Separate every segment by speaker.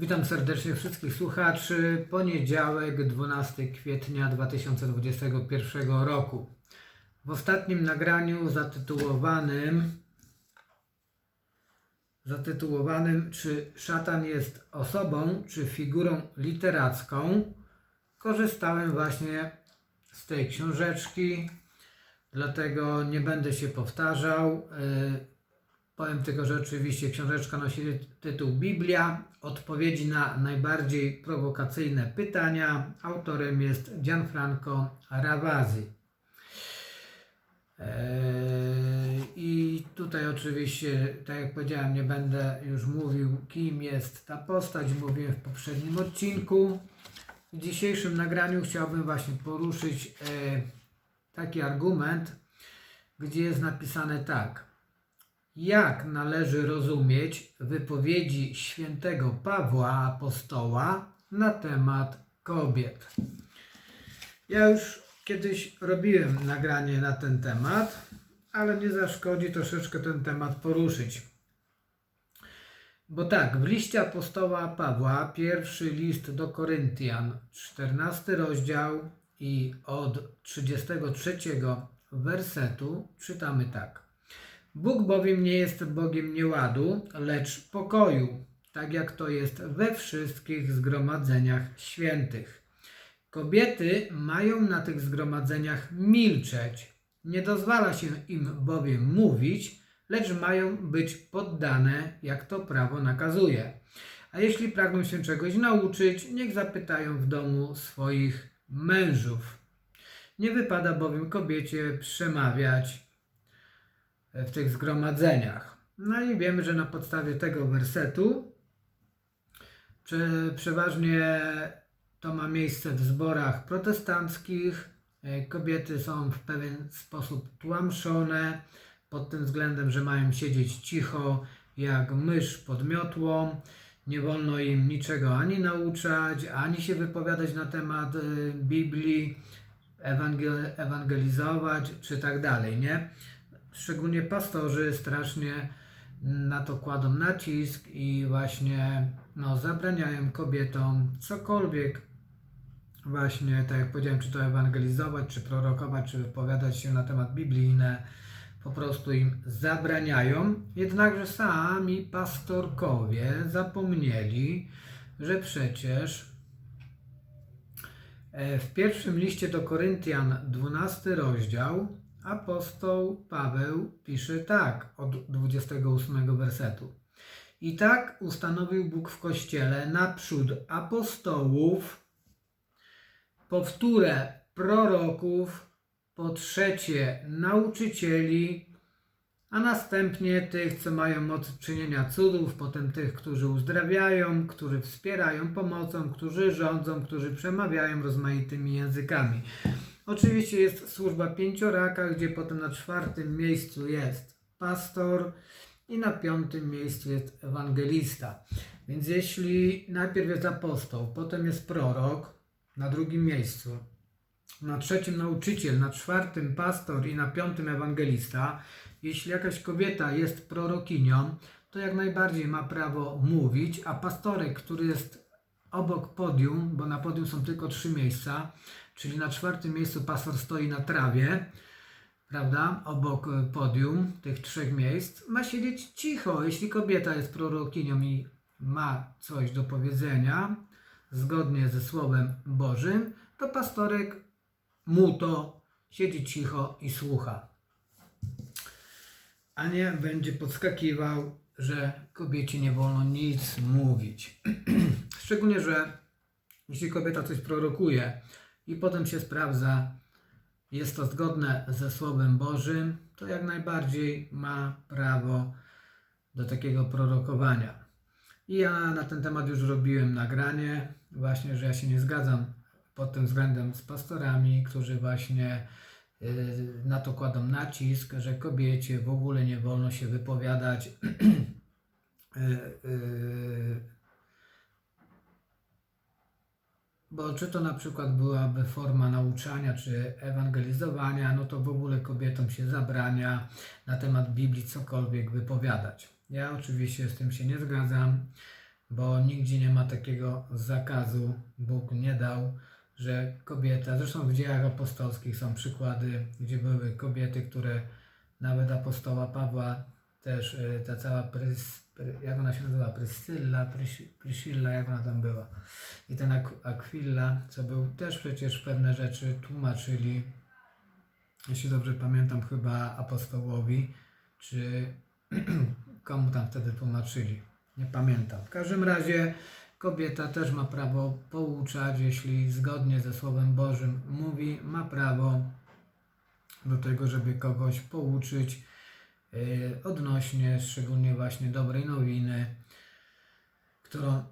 Speaker 1: Witam serdecznie wszystkich słuchaczy. Poniedziałek, 12 kwietnia 2021 roku. W ostatnim nagraniu zatytułowanym zatytułowanym Czy szatan jest osobą, czy figurą literacką, korzystałem właśnie z tej książeczki, dlatego nie będę się powtarzał. Yy, Powiem tylko, że oczywiście książeczka nosi tytuł Biblia. Odpowiedzi na najbardziej prowokacyjne pytania. Autorem jest Gianfranco Ravasi. Eee, I tutaj oczywiście, tak jak powiedziałem, nie będę już mówił, kim jest ta postać. Mówiłem w poprzednim odcinku. W dzisiejszym nagraniu chciałbym właśnie poruszyć e, taki argument, gdzie jest napisane tak. Jak należy rozumieć wypowiedzi świętego Pawła Apostoła na temat kobiet? Ja już kiedyś robiłem nagranie na ten temat, ale nie zaszkodzi troszeczkę ten temat poruszyć. Bo tak, w liście apostoła Pawła, pierwszy list do Koryntian, 14 rozdział i od 33 wersetu czytamy tak. Bóg bowiem nie jest Bogiem nieładu, lecz pokoju, tak jak to jest we wszystkich zgromadzeniach świętych. Kobiety mają na tych zgromadzeniach milczeć. Nie dozwala się im bowiem mówić, lecz mają być poddane, jak to prawo nakazuje. A jeśli pragną się czegoś nauczyć, niech zapytają w domu swoich mężów. Nie wypada bowiem kobiecie przemawiać w tych zgromadzeniach. No i wiemy, że na podstawie tego wersetu prze, przeważnie to ma miejsce w zborach protestanckich. E, Kobiety są w pewien sposób tłamszone pod tym względem, że mają siedzieć cicho jak mysz pod miotłą. Nie wolno im niczego ani nauczać, ani się wypowiadać na temat e, Biblii, ewangel- ewangelizować czy tak dalej, nie? Szczególnie pastorzy strasznie na to kładą nacisk i właśnie no, zabraniają kobietom cokolwiek właśnie, tak jak powiedziałem, czy to ewangelizować, czy prorokować, czy wypowiadać się na temat biblijne, po prostu im zabraniają. Jednakże sami pastorkowie zapomnieli, że przecież e, w pierwszym liście do Koryntian, 12 rozdział, apostoł Paweł pisze tak od 28 wersetu. I tak ustanowił Bóg w Kościele naprzód apostołów, po wtóre proroków, po trzecie nauczycieli, a następnie tych, co mają moc czynienia cudów, potem tych, którzy uzdrawiają, którzy wspierają pomocą, którzy rządzą, którzy przemawiają rozmaitymi językami. Oczywiście jest służba pięcioraka, gdzie potem na czwartym miejscu jest pastor i na piątym miejscu jest ewangelista. Więc jeśli najpierw jest apostoł, potem jest prorok, na drugim miejscu, na trzecim nauczyciel, na czwartym pastor i na piątym ewangelista, jeśli jakaś kobieta jest prorokinią, to jak najbardziej ma prawo mówić, a pastorek, który jest obok podium, bo na podium są tylko trzy miejsca, czyli na czwartym miejscu pastor stoi na trawie, prawda, obok e, podium tych trzech miejsc, ma siedzieć cicho. Jeśli kobieta jest prorokinią i ma coś do powiedzenia, zgodnie ze Słowem Bożym, to pastorek mu to siedzi cicho i słucha. A nie będzie podskakiwał, że kobiecie nie wolno nic mówić. Szczególnie, że jeśli kobieta coś prorokuje, i potem się sprawdza, jest to zgodne ze Słowem Bożym, to jak najbardziej ma prawo do takiego prorokowania. I ja na ten temat już robiłem nagranie, właśnie, że ja się nie zgadzam pod tym względem z pastorami, którzy właśnie y, na to kładą nacisk, że kobiecie w ogóle nie wolno się wypowiadać y, y, Bo czy to na przykład byłaby forma nauczania czy ewangelizowania, no to w ogóle kobietom się zabrania na temat Biblii cokolwiek wypowiadać. Ja oczywiście z tym się nie zgadzam. bo nigdzie nie ma takiego zakazu, Bóg nie dał, że kobieta, zresztą w dziejach apostolskich są przykłady, gdzie były kobiety, które nawet apostoła Pawła też y, ta cała jak ona się nazywa, Pryscylla, Prys, Prysilla, jak ona tam była. I ten Ak- Aquilla, co był też przecież pewne rzeczy tłumaczyli, jeśli dobrze pamiętam, chyba apostołowi, czy komu tam wtedy tłumaczyli. Nie pamiętam. W każdym razie kobieta też ma prawo pouczać, jeśli zgodnie ze Słowem Bożym mówi, ma prawo do tego, żeby kogoś pouczyć odnośnie szczególnie właśnie dobrej nowiny, którą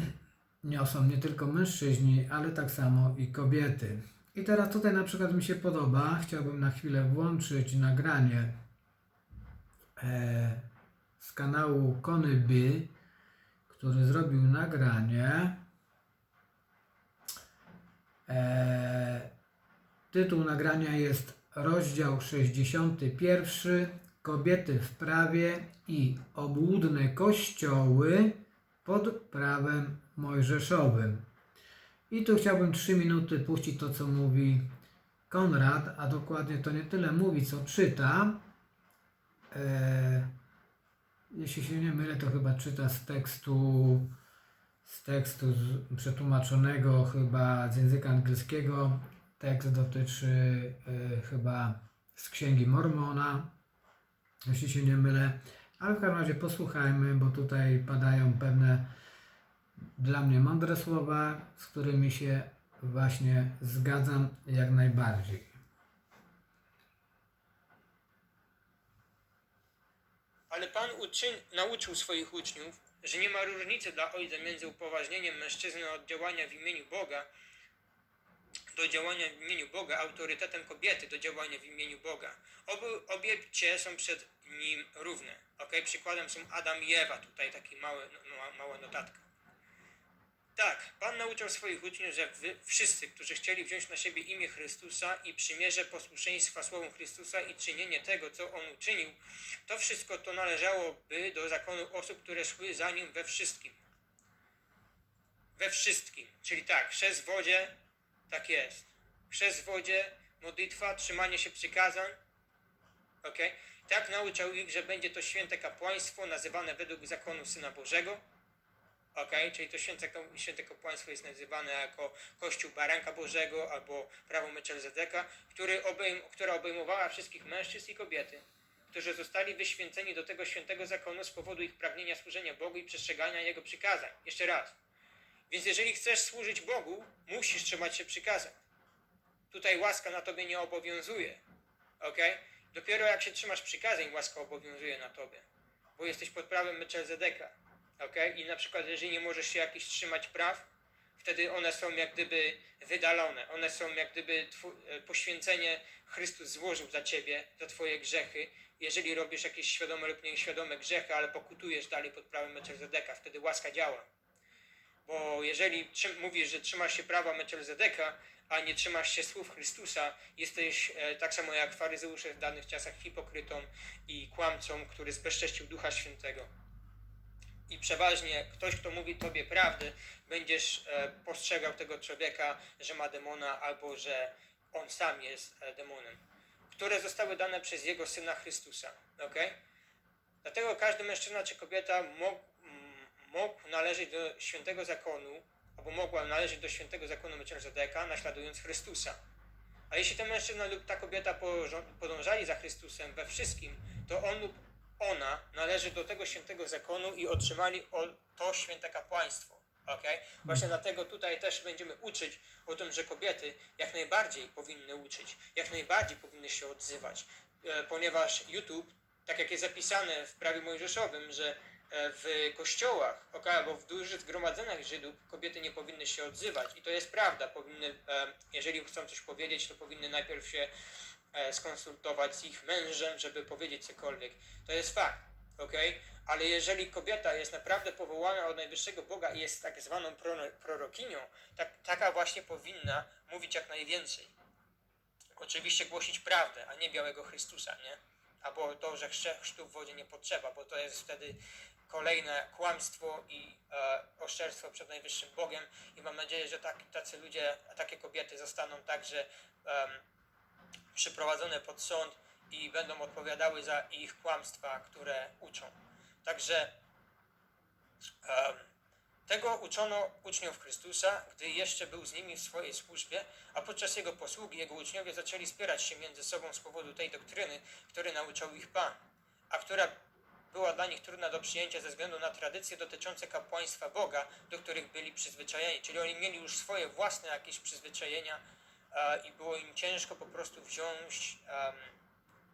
Speaker 1: niosą nie tylko mężczyźni, ale tak samo i kobiety. I teraz tutaj na przykład mi się podoba, chciałbym na chwilę włączyć nagranie e, z kanału Konyby, który zrobił nagranie. E, tytuł nagrania jest rozdział 61 Kobiety w prawie i obłudne kościoły pod prawem mojżeszowym. I tu chciałbym 3 minuty puścić to, co mówi Konrad, a dokładnie to nie tyle mówi, co czyta. E, jeśli się nie mylę, to chyba czyta z tekstu, z tekstu z, przetłumaczonego chyba z języka angielskiego. Tekst dotyczy e, chyba z Księgi Mormona, jeśli się nie mylę. Ale w każdym razie posłuchajmy, bo tutaj padają pewne dla mnie mądre słowa, z którymi się właśnie zgadzam jak najbardziej.
Speaker 2: Ale Pan nauczył swoich uczniów, że nie ma różnicy dla Ojca między upoważnieniem mężczyzny od działania w imieniu Boga do działania w imieniu Boga, autorytetem kobiety do działania w imieniu Boga. Obu, obie płcie są przed nim równe. Ok? Przykładem są Adam i Ewa. Tutaj taki mały, no, ma- mała notatka. Tak, Pan nauczył swoich uczniów, że wy wszyscy, którzy chcieli wziąć na siebie imię Chrystusa i przymierze posłuszeństwa Słowom Chrystusa i czynienie tego, co On uczynił, to wszystko to należałoby do zakonu osób, które szły za Nim we wszystkim. We wszystkim. Czyli tak, chrzest w wodzie, tak jest. Chrzest w wodzie, modlitwa, trzymanie się przykazań. Ok? Tak nauczał ich, że będzie to święte kapłaństwo nazywane według zakonu Syna Bożego. Ok, czyli to święte, święte kapłaństwo jest nazywane jako Kościół Baranka Bożego albo prawo Melchizedeka, który obejm, która obejmowała wszystkich mężczyzn i kobiety, którzy zostali wyświęceni do tego świętego zakonu z powodu ich pragnienia służenia Bogu i przestrzegania Jego przykazań. Jeszcze raz. Więc jeżeli chcesz służyć Bogu, musisz trzymać się przykazań. Tutaj łaska na tobie nie obowiązuje. Ok? Dopiero jak się trzymasz przykazań, łaska obowiązuje na tobie. Bo jesteś pod prawem Melchizedeka. Ok? I na przykład, jeżeli nie możesz się jakichś trzymać praw, wtedy one są jak gdyby wydalone. One są jak gdyby e, poświęcenie Chrystus złożył za ciebie, za twoje grzechy. Jeżeli robisz jakieś świadome lub nieświadome grzechy, ale pokutujesz dalej pod prawem Melchizedeka, wtedy łaska działa. Bo jeżeli mówisz, że trzymasz się prawa Melchizedeka, a nie trzymasz się słów Chrystusa, jesteś e, tak samo jak faryzeusze w danych czasach hipokrytą i kłamcą, który zbezcześcił Ducha Świętego. I przeważnie ktoś, kto mówi tobie prawdę, będziesz e, postrzegał tego człowieka, że ma demona albo że on sam jest e, demonem, które zostały dane przez jego syna Chrystusa. Okay? Dlatego każdy mężczyzna czy kobieta mógł, mógł należeć do świętego zakonu, albo mogła należeć do świętego zakonu Melchizedeka, naśladując Chrystusa. A jeśli ten mężczyzna lub ta kobieta podążali za Chrystusem we wszystkim, to on lub ona należy do tego świętego zakonu i otrzymali to święte kapłaństwo. Okay? Właśnie dlatego tutaj też będziemy uczyć o tym, że kobiety jak najbardziej powinny uczyć, jak najbardziej powinny się odzywać, e, ponieważ YouTube, tak jak jest zapisane w prawie mojżeszowym, że w kościołach, albo w dużych zgromadzeniach Żydów kobiety nie powinny się odzywać. I to jest prawda. Powinny, e, jeżeli chcą coś powiedzieć, to powinny najpierw się e, skonsultować z ich mężem, żeby powiedzieć cokolwiek. To jest fakt, ok? Ale jeżeli kobieta jest naprawdę powołana od najwyższego Boga i jest tak zwaną prorokinią, tak, taka właśnie powinna mówić jak najwięcej. Oczywiście głosić prawdę, a nie białego Chrystusa, nie? Albo to, że chrztu w wodzie nie potrzeba, bo to jest wtedy kolejne kłamstwo i e, oszczerstwo przed najwyższym Bogiem i mam nadzieję, że tak, tacy ludzie, takie kobiety zostaną także em, przyprowadzone pod sąd i będą odpowiadały za ich kłamstwa, które uczą. Także em, tego uczono uczniów Chrystusa, gdy jeszcze był z nimi w swojej służbie, a podczas jego posługi jego uczniowie zaczęli spierać się między sobą z powodu tej doktryny, której nauczał ich Pan, a która była dla nich trudna do przyjęcia ze względu na tradycje dotyczące kapłaństwa Boga, do których byli przyzwyczajeni. Czyli oni mieli już swoje własne jakieś przyzwyczajenia e, i było im ciężko po prostu wziąć em,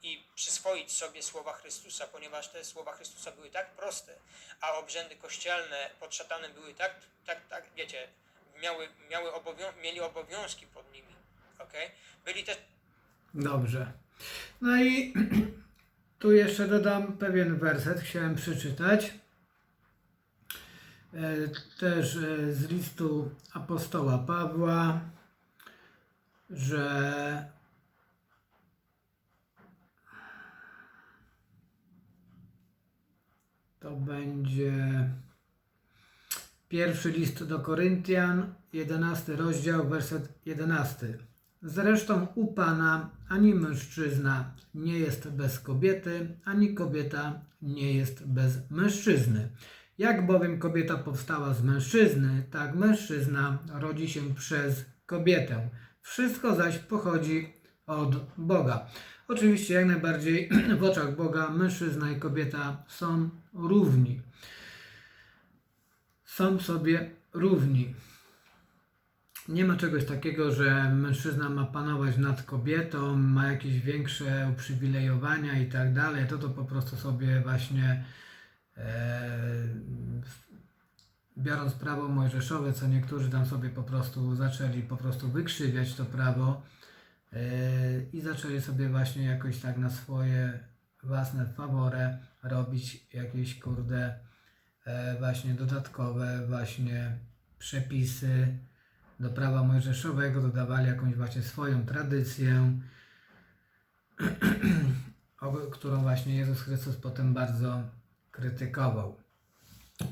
Speaker 2: i przyswoić sobie słowa Chrystusa, ponieważ te słowa Chrystusa były tak proste, a obrzędy kościelne pod szatanem były tak, tak, tak, wiecie, miały, miały obowią- mieli obowiązki pod nimi, okej? Byli też
Speaker 1: Dobrze. No i tu jeszcze dodam pewien werset, chciałem przeczytać. E, Też e, z listu apostoła Pawła, że to będzie pierwszy list do Koryntian, 11 rozdział, werset 11. Zresztą u Pana ani mężczyzna nie jest bez kobiety, ani kobieta nie jest bez mężczyzny. Jak bowiem kobieta powstała z mężczyzny, tak mężczyzna rodzi się przez kobietę. Wszystko zaś pochodzi od Boga. Oczywiście, jak najbardziej w oczach Boga mężczyzna i kobieta są równi. Są sobie równi. Nie ma czegoś takiego, że mężczyzna ma panować nad kobietą, ma jakieś większe uprzywilejowania i tak dalej. To to po prostu sobie właśnie e, biorąc prawo mojżeszowe, co niektórzy tam sobie po prostu zaczęli po prostu wykrzywiać to prawo e, i zaczęli sobie właśnie jakoś tak na swoje własne fawory robić jakieś kurde e, właśnie dodatkowe właśnie przepisy do prawa mojżeszowego, dodawali jakąś właśnie swoją tradycję, którą właśnie Jezus Chrystus potem bardzo krytykował.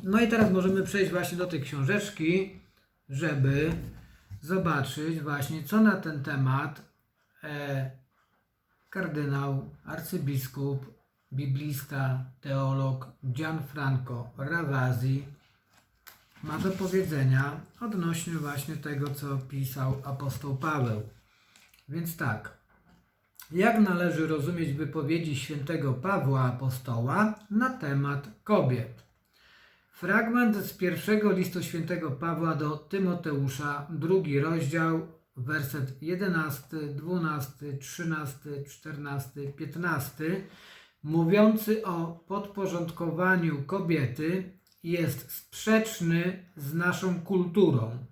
Speaker 1: No i teraz możemy przejść właśnie do tej książeczki, żeby zobaczyć właśnie, co na ten temat e, kardynał, arcybiskup, biblista, teolog Gianfranco Ravasi ma do powiedzenia odnośnie właśnie tego, co pisał apostoł Paweł. Więc tak, jak należy rozumieć wypowiedzi świętego Pawła apostoła na temat kobiet? Fragment z pierwszego listu świętego Pawła do Tymoteusza, drugi rozdział, werset 11, 12, 13, 14, 15, mówiący o podporządkowaniu kobiety, jest sprzeczny z naszą kulturą.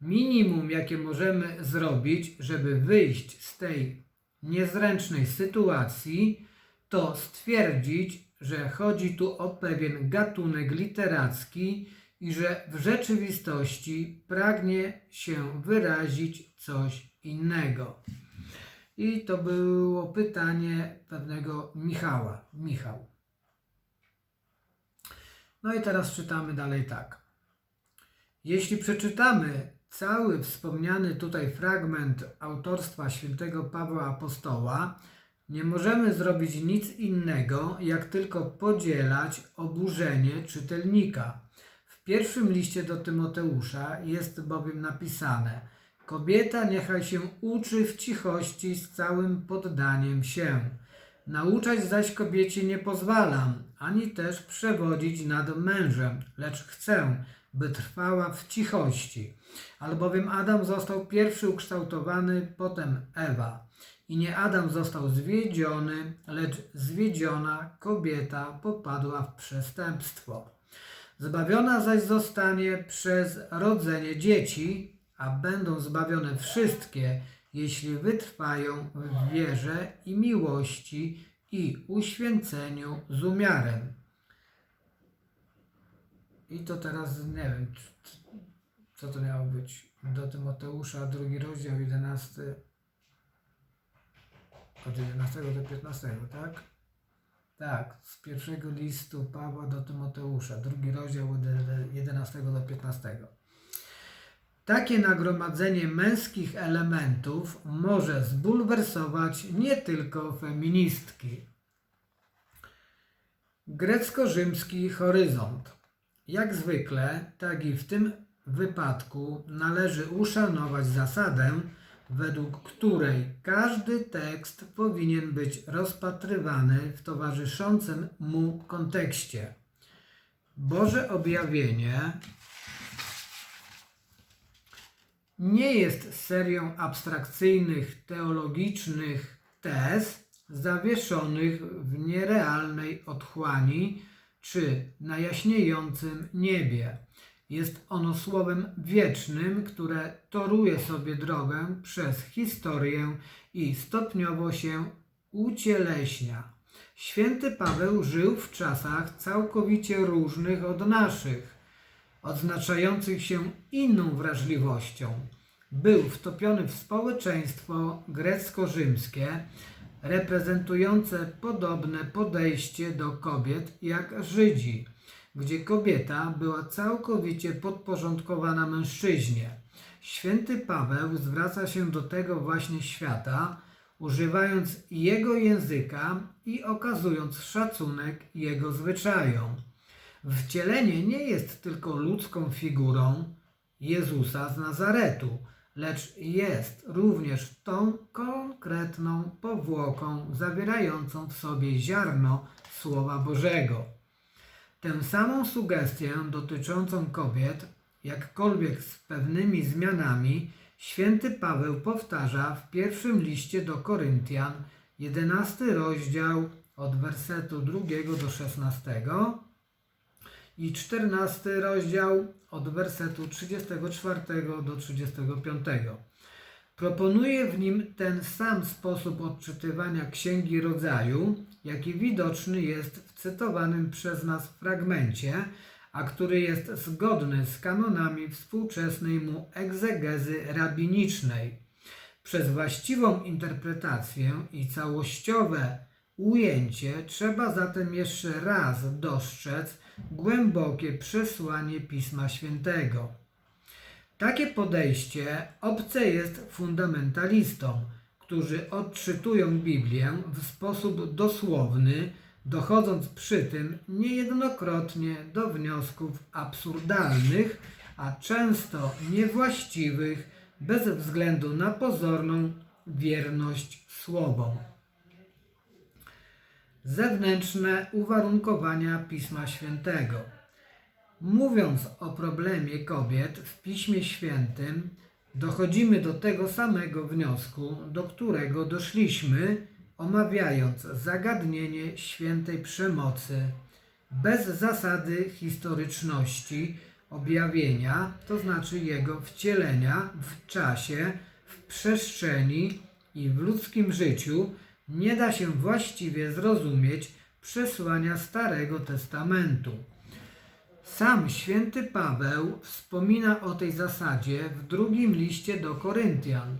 Speaker 1: Minimum, jakie możemy zrobić, żeby wyjść z tej niezręcznej sytuacji, to stwierdzić, że chodzi tu o pewien gatunek literacki i że w rzeczywistości pragnie się wyrazić coś innego. I to było pytanie pewnego Michała. Michał. No i teraz czytamy dalej tak. Jeśli przeczytamy cały wspomniany tutaj fragment autorstwa świętego Pawła Apostoła, nie możemy zrobić nic innego, jak tylko podzielać oburzenie czytelnika. W pierwszym liście do Tymoteusza jest bowiem napisane: Kobieta niechaj się uczy w cichości z całym poddaniem się. Nauczać zaś kobiecie nie pozwalam, ani też przewodzić nad mężem, lecz chcę, by trwała w cichości. Albowiem Adam został pierwszy ukształtowany, potem Ewa. I nie Adam został zwiedziony, lecz zwiedziona kobieta popadła w przestępstwo. Zbawiona zaś zostanie przez rodzenie dzieci, a będą zbawione wszystkie, jeśli wytrwają w wierze i miłości i uświęceniu z umiarem. I to teraz nie wiem, co to miało być. Do Tymoteusza, drugi rozdział, 11. Od 11 do 15, tak? Tak, z pierwszego listu Pawła do Tymoteusza, drugi rozdział od 11 do 15. Takie nagromadzenie męskich elementów może zbulwersować nie tylko feministki. Grecko-rzymski horyzont. Jak zwykle, tak i w tym wypadku należy uszanować zasadę, według której każdy tekst powinien być rozpatrywany w towarzyszącym mu kontekście. Boże objawienie nie jest serią abstrakcyjnych, teologicznych tez zawieszonych w nierealnej otchłani czy na jaśniejącym niebie. Jest ono słowem wiecznym, które toruje sobie drogę przez historię i stopniowo się ucieleśnia. Święty Paweł żył w czasach całkowicie różnych od naszych odznaczających się inną wrażliwością. Był wtopiony w społeczeństwo grecko-rzymskie, reprezentujące podobne podejście do kobiet jak Żydzi, gdzie kobieta była całkowicie podporządkowana mężczyźnie. Święty Paweł zwraca się do tego właśnie świata, używając jego języka i okazując szacunek jego zwyczajom. Wcielenie nie jest tylko ludzką figurą Jezusa z Nazaretu, lecz jest również tą konkretną powłoką zawierającą w sobie ziarno Słowa Bożego. Tę samą sugestię dotyczącą kobiet, jakkolwiek z pewnymi zmianami, święty Paweł powtarza w pierwszym liście do Koryntian, 11 rozdział od wersetu 2 do 16 i 14 rozdział od wersetu 34 do 35. Proponuje w nim ten sam sposób odczytywania Księgi Rodzaju, jaki widoczny jest w cytowanym przez nas fragmencie, a który jest zgodny z kanonami współczesnej mu egzegezy rabinicznej. Przez właściwą interpretację i całościowe ujęcie trzeba zatem jeszcze raz dostrzec głębokie przesłanie Pisma Świętego. Takie podejście obce jest fundamentalistom, którzy odczytują Biblię w sposób dosłowny, dochodząc przy tym niejednokrotnie do wniosków absurdalnych, a często niewłaściwych, bez względu na pozorną wierność słowom zewnętrzne uwarunkowania Pisma Świętego. Mówiąc o problemie kobiet w Piśmie Świętym, dochodzimy do tego samego wniosku, do którego doszliśmy, omawiając zagadnienie świętej przemocy bez zasady historyczności objawienia, to znaczy jego wcielenia w czasie, w przestrzeni i w ludzkim życiu, nie da się właściwie zrozumieć przesłania Starego Testamentu. Sam święty Paweł wspomina o tej zasadzie w drugim liście do Koryntian.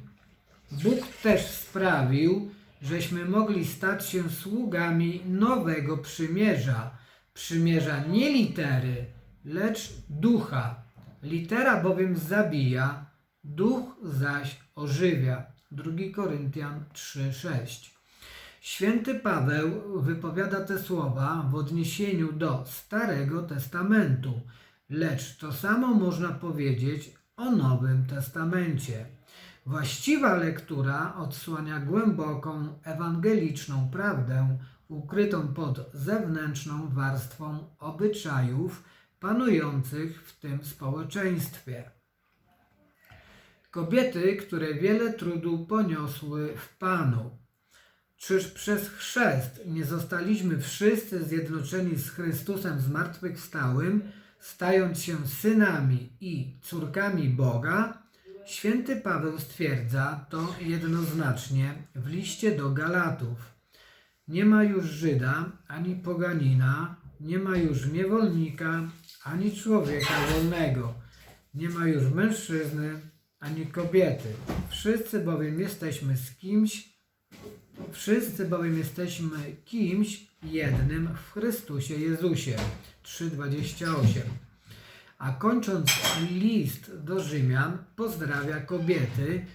Speaker 1: Bóg też sprawił, żeśmy mogli stać się sługami nowego przymierza, przymierza nie litery, lecz ducha. Litera bowiem zabija, duch zaś ożywia. 2 Koryntian 3:6. Święty Paweł wypowiada te słowa w odniesieniu do Starego Testamentu, lecz to samo można powiedzieć o Nowym Testamencie. Właściwa lektura odsłania głęboką ewangeliczną prawdę ukrytą pod zewnętrzną warstwą obyczajów panujących w tym społeczeństwie. Kobiety, które wiele trudu poniosły w Panu, Czyż przez chrzest nie zostaliśmy wszyscy zjednoczeni z Chrystusem zmartwychwstałym, stając się synami i córkami Boga? Święty Paweł stwierdza to jednoznacznie w liście do Galatów. Nie ma już Żyda ani poganina, nie ma już niewolnika ani człowieka wolnego, nie ma już mężczyzny ani kobiety. Wszyscy bowiem jesteśmy z kimś Wszyscy bowiem jesteśmy kimś jednym w Chrystusie Jezusie. 3:28. A kończąc list do Rzymian, pozdrawia kobiety,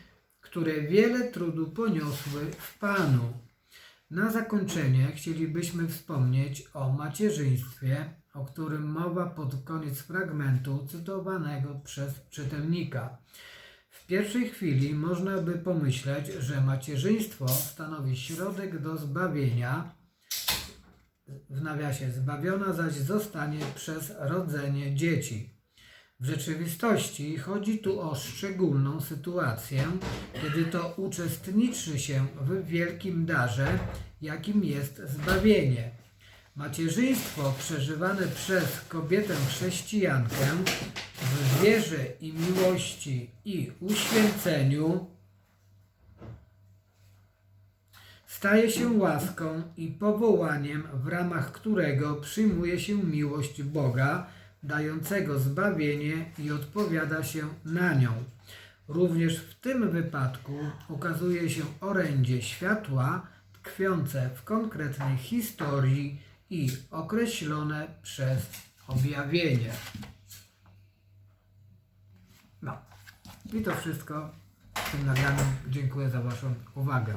Speaker 1: które wiele trudu poniosły w Panu. Na zakończenie chcielibyśmy wspomnieć o macierzyństwie, o którym mowa pod koniec fragmentu cytowanego przez czytelnika. Pierwszej chwili można by pomyśleć, że macierzyństwo stanowi środek do zbawienia, w nawiasie zbawiona zaś zostanie przez rodzenie dzieci. W rzeczywistości chodzi tu o szczególną sytuację, kiedy to uczestniczy się w wielkim darze, jakim jest zbawienie. Macierzyństwo przeżywane przez kobietę chrześcijankę w wierze i miłości i uświęceniu staje się łaską i powołaniem, w ramach którego przyjmuje się miłość Boga, dającego zbawienie i odpowiada się na nią. Również w tym wypadku ukazuje się orędzie światła tkwiące w konkretnej historii i określone przez objawienie. No i to wszystko w tym nagraniu. Dziękuję za Waszą uwagę.